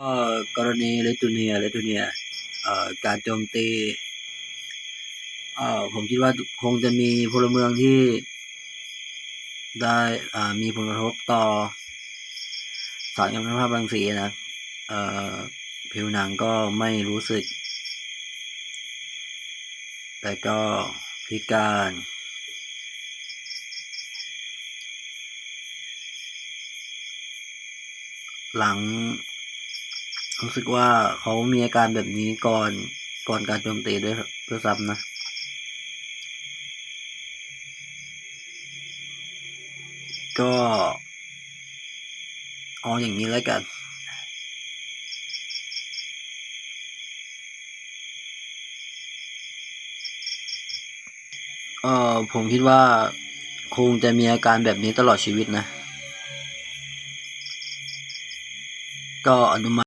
ก็กรณีเลิทัวเนียเลิทัวเนียการโจมตีผมคิดว่าคงจะมีพลเมืองที่ได้มีผลกระทบต่อสารกำมะถันภาพรังสีนะผิวหนังก็ไม่รู้สึก แต่ก็พิการหลัง รู้สึกว่าเขามีอาการแบบนี้ก่อนก่อนการโจมตีด้วยครับด้วยซ้ำนะก็เอาอย่างนี้แล้วกัน เออผมคิดว่า คงจะมีอาการแบบนี้ตลอดชีวิตนะ ก็อนุมา